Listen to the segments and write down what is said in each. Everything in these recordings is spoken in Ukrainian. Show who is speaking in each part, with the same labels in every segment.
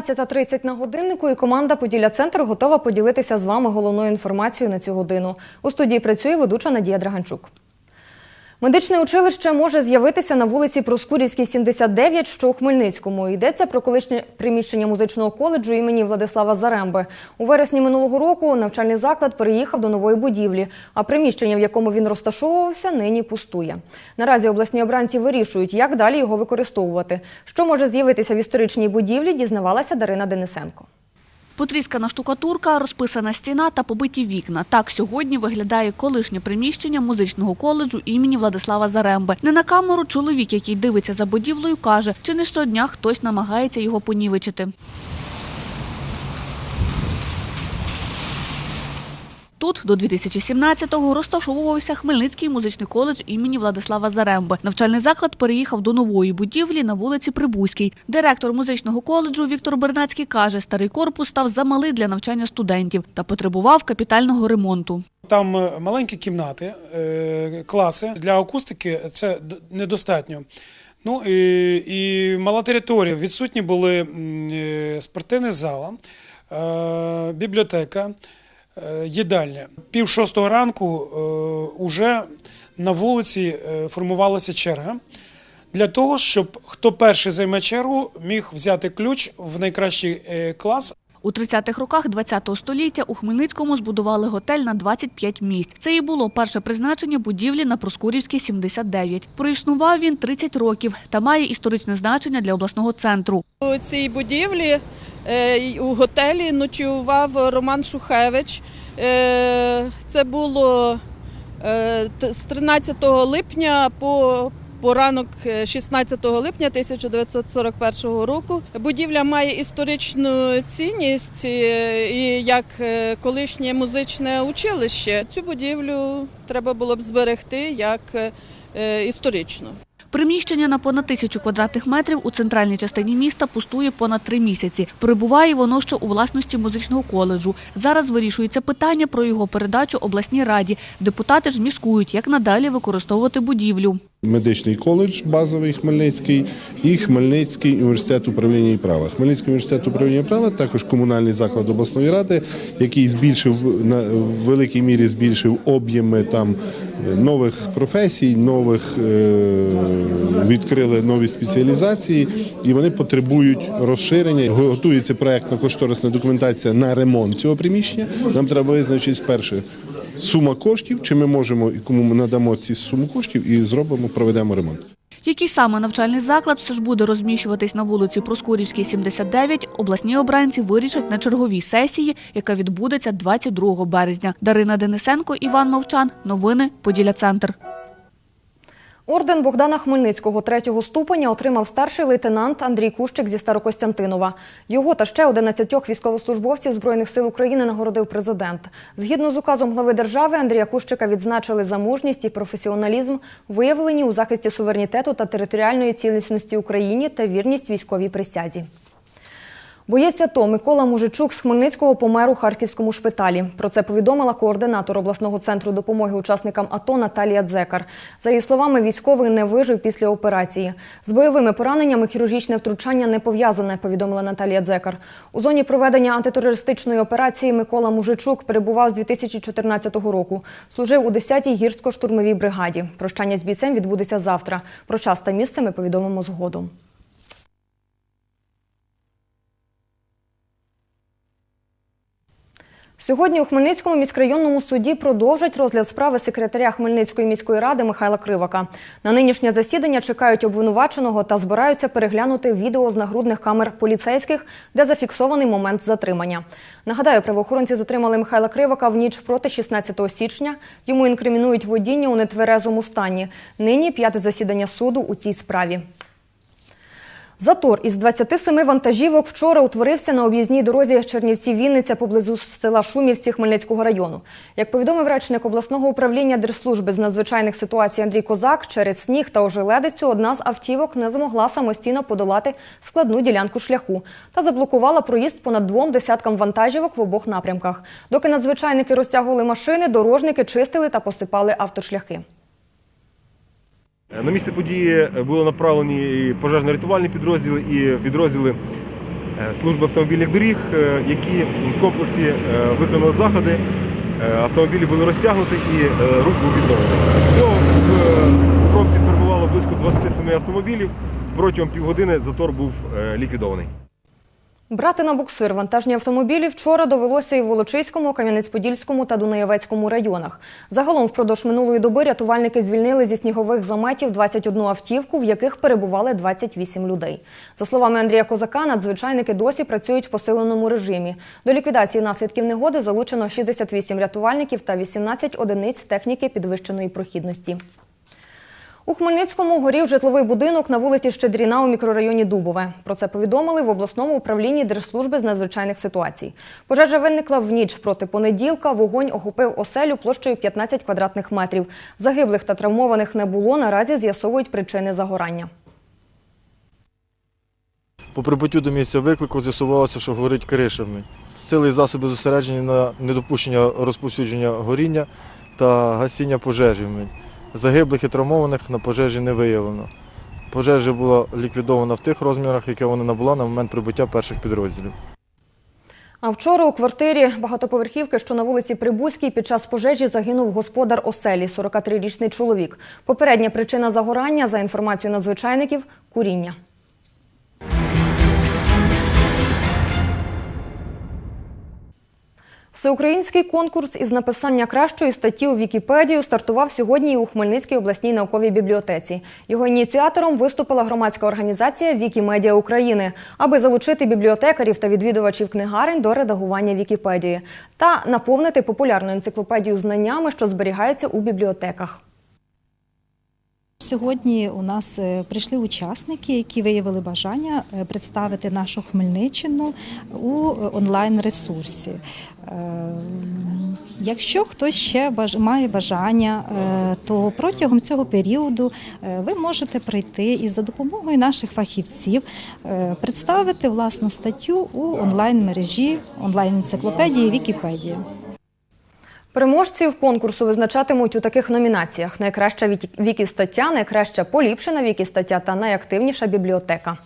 Speaker 1: 13.30 на годиннику і команда Поділля Центр готова поділитися з вами головною інформацією на цю годину. У студії працює ведуча Надія Драганчук. Медичне училище може з'явитися на вулиці Проскурівській, 79, що у Хмельницькому. Йдеться про колишнє приміщення музичного коледжу імені Владислава Заремби. У вересні минулого року навчальний заклад переїхав до нової будівлі, а приміщення, в якому він розташовувався, нині пустує. Наразі обласні обранці вирішують, як далі його використовувати. Що може з'явитися в історичній будівлі, дізнавалася Дарина Денисенко.
Speaker 2: Потріскана штукатурка, розписана стіна та побиті вікна. Так сьогодні виглядає колишнє приміщення музичного коледжу імені Владислава Заремби. Не на камеру чоловік, який дивиться за будівлею, каже, чи не щодня хтось намагається його понівечити. Тут до 2017-го розташовувався Хмельницький музичний коледж імені Владислава Заремби. Навчальний заклад переїхав до нової будівлі на вулиці Прибузькій. Директор музичного коледжу Віктор Бернацький каже, старий корпус став замалий для навчання студентів та потребував капітального ремонту.
Speaker 3: Там е, маленькі кімнати, е, класи для акустики це недостатньо. Ну і, і мала територія. Відсутні були е, зала, е, бібліотека, їдальня. Пів шостого ранку е, уже на вулиці е, формувалася черга. Для того, щоб хто перший займе чергу, міг взяти ключ в найкращий е, клас,
Speaker 2: У 30-х роках ХХ століття у Хмельницькому збудували готель на 25 місць. Це і було перше призначення будівлі на Проскурівській 79. Проіснував він 30 років та має історичне значення для обласного центру.
Speaker 4: У цій будівлі е, у готелі ночував Роман Шухевич. Е, Це було е, з 13 липня по по ранок е, 16 липня 1941 року. Будівля має історичну цінність е, і як е, колишнє музичне училище. Цю будівлю треба було б зберегти як е, історичну.
Speaker 2: Приміщення на понад тисячу квадратних метрів у центральній частині міста пустує понад три місяці. Перебуває воно ще у власності музичного коледжу. Зараз вирішується питання про його передачу обласній раді. Депутати ж міскують, як надалі використовувати будівлю.
Speaker 5: Медичний коледж базовий Хмельницький і Хмельницький університет управління і права. Хмельницький університет управління і права також комунальний заклад обласної ради, який збільшив на великій мірі збільшив об'єми там нових професій, нових е, відкрили нові спеціалізації, і вони потребують розширення. Готується проектно-кошторисна документація на ремонт цього приміщення. Нам треба визначити спершу сума коштів, чи ми можемо і кому ми надамо ці суму коштів і зробимо, проведемо ремонт.
Speaker 2: Який саме навчальний заклад все ж буде розміщуватись на вулиці Проскурівській, 79, обласні обранці вирішать на черговій сесії, яка відбудеться 22 березня. Дарина Денисенко, Іван Мовчан. Новини Поділя Центр.
Speaker 1: Орден Богдана Хмельницького третього ступеня отримав старший лейтенант Андрій Кущик зі Старокостянтинова. Його та ще 11 військовослужбовців Збройних сил України нагородив президент. Згідно з указом глави держави, Андрія Кущика відзначили за мужність і професіоналізм, виявлені у захисті суверенітету та територіальної цілісності України та вірність військовій присязі. Боєць АТО Микола Мужичук з Хмельницького помер у харківському шпиталі. Про це повідомила координатор обласного центру допомоги учасникам АТО Наталія Дзекар. За її словами, військовий не вижив після операції. З бойовими пораненнями хірургічне втручання не пов'язане, повідомила Наталія Дзекар. У зоні проведення антитерористичної операції Микола Мужичук перебував з 2014 року. Служив у 10-й гірсько-штурмовій бригаді. Прощання з бійцем відбудеться завтра. Про час та місце ми повідомимо згодом. Сьогодні у Хмельницькому міськрайонному суді продовжать розгляд справи секретаря Хмельницької міської ради Михайла Кривака. На нинішнє засідання чекають обвинуваченого та збираються переглянути відео з нагрудних камер поліцейських, де зафіксований момент затримання. Нагадаю, правоохоронці затримали Михайла Кривака в ніч проти 16 січня. Йому інкримінують водіння у нетверезому стані. Нині п'яте засідання суду у цій справі. Затор із 27 вантажівок вчора утворився на об'їзній дорозі Чернівці-Вінниця поблизу села Шумівці Хмельницького району. Як повідомив речник обласного управління Держслужби з надзвичайних ситуацій Андрій Козак, через сніг та ожеледицю одна з автівок не змогла самостійно подолати складну ділянку шляху та заблокувала проїзд понад двом десяткам вантажівок в обох напрямках. Доки надзвичайники розтягували машини, дорожники чистили та посипали автошляхи.
Speaker 6: На місце події були направлені і пожежно-рятувальні підрозділи і підрозділи е, служби автомобільних доріг, е, які в комплексі е, виконали заходи. Е, Автомобілі були розтягнуті і е, рух був відновлений. Всього в пробці перебувало близько 27 автомобілів. Протягом півгодини затор був е, ліквідований.
Speaker 1: Брати на буксир вантажні автомобілі вчора довелося і в Волочиському, Кам'янець-Подільському та Дунаєвецькому районах. Загалом впродовж минулої доби рятувальники звільнили зі снігових заметів 21 автівку, в яких перебували 28 людей. За словами Андрія Козака, надзвичайники досі працюють в посиленому режимі. До ліквідації наслідків негоди залучено 68 рятувальників та 18 одиниць техніки підвищеної прохідності. У Хмельницькому горів житловий будинок на вулиці Щедріна у мікрорайоні Дубове. Про це повідомили в обласному управлінні Держслужби з надзвичайних ситуацій. Пожежа виникла в ніч проти понеділка. Вогонь охопив оселю площею 15 квадратних метрів. Загиблих та травмованих не було. Наразі з'ясовують причини загорання.
Speaker 7: По прибуттю до місця виклику з'ясувалося, що горить кришами. Сили і засоби зосереджені на недопущення розповсюдження горіння та гасіння пожежі. Загиблих і травмованих на пожежі не виявлено. Пожежа була ліквідована в тих розмірах, які вона набула на момент прибуття перших підрозділів.
Speaker 1: А вчора у квартирі багатоповерхівки, що на вулиці Прибузькій, під час пожежі загинув господар оселі, 43-річний чоловік. Попередня причина загорання, за інформацією надзвичайників, куріння. Всеукраїнський конкурс із написання кращої статті у Вікіпедію стартував сьогодні у Хмельницькій обласній науковій бібліотеці. Його ініціатором виступила громадська організація Вікімедіа України, аби залучити бібліотекарів та відвідувачів книгарень до редагування Вікіпедії та наповнити популярну енциклопедію знаннями, що зберігаються у бібліотеках.
Speaker 8: Сьогодні у нас е, прийшли учасники, які виявили бажання е, представити нашу Хмельниччину у е, онлайн-ресурсі. Якщо хтось ще має бажання, то протягом цього періоду ви можете прийти і за допомогою наших фахівців представити власну статтю у онлайн-мережі онлайн-енциклопедії Вікіпедія.
Speaker 1: Переможців конкурсу визначатимуть у таких номінаціях: найкраща вікі- вікі-стаття, найкраща поліпшена вікі-стаття та найактивніша бібліотека.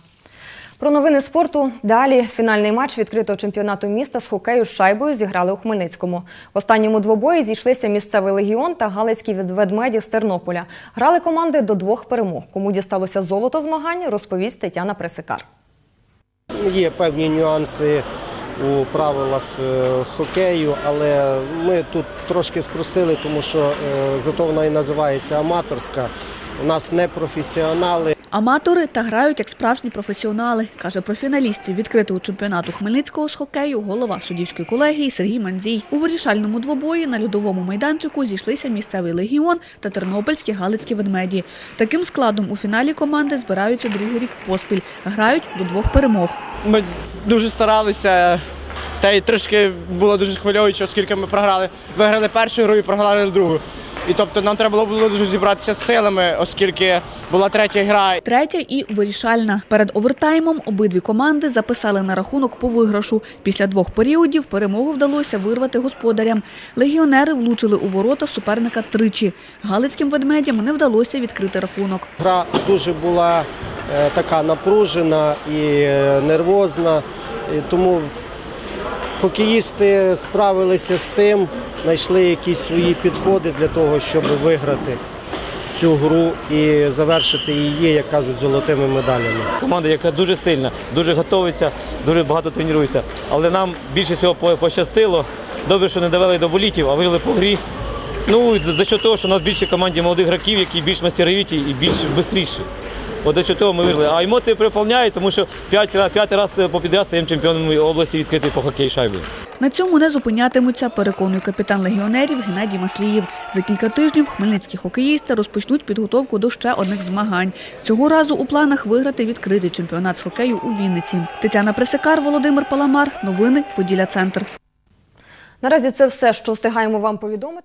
Speaker 1: Про новини спорту далі фінальний матч відкритого чемпіонату міста з хокею з шайбою зіграли у Хмельницькому. В останньому двобої зійшлися місцевий легіон та галицький від ведмеді з Тернополя. Грали команди до двох перемог. Кому дісталося золото змагань, розповість Тетяна Пресикар.
Speaker 9: Є певні нюанси у правилах е, хокею, але ми тут трошки спростили, тому що е, зато вона і називається аматорська. У нас не професіонали.
Speaker 2: Аматори та грають як справжні професіонали, каже про фіналістів відкритого чемпіонату Хмельницького з хокею голова суддівської колегії Сергій Мандзій. У вирішальному двобої на льодовому майданчику зійшлися місцевий легіон та тернопільські галицькі ведмеді. Таким складом у фіналі команди збираються другий рік поспіль, грають до двох перемог.
Speaker 10: Ми дуже старалися, та й трошки було дуже хвильовуюче, оскільки ми програли. Виграли першу гру і програли другу. І тобто нам треба було дуже зібратися з силами, оскільки була третя гра.
Speaker 2: Третя і вирішальна. Перед овертаймом обидві команди записали на рахунок по виграшу. Після двох періодів перемогу вдалося вирвати господарям. Легіонери влучили у ворота суперника тричі. Галицьким ведмедям не вдалося відкрити рахунок.
Speaker 9: Гра дуже була е, така напружена і е, нервозна, тому хокеїсти справилися з тим, знайшли якісь свої підходи для того, щоб виграти цю гру і завершити її, як кажуть, золотими медалями.
Speaker 11: команда, яка дуже сильна, дуже готується, дуже багато тренується. Але нам більше всього пощастило. Добре, що не довели до болітів, а виграли по грі. Ну, за що того, що у нас більше команді молодих гравців, які більш мастеровіті і більш швидші. От до чого ми виграли. А емоції переповняють, тому що п'ять, ра- п'ятий раз попідряд стаємо чемпіоном області відкритий по хокею шайбою.
Speaker 2: На цьому не зупинятимуться, переконує капітан легіонерів Геннадій Масліїв. За кілька тижнів хмельницькі хокеїсти розпочнуть підготовку до ще одних змагань. Цього разу у планах виграти відкритий чемпіонат з хокею у Вінниці. Тетяна Пресикар, Володимир Паламар. Новини Поділля Центр.
Speaker 1: Наразі це все, що встигаємо вам повідомити.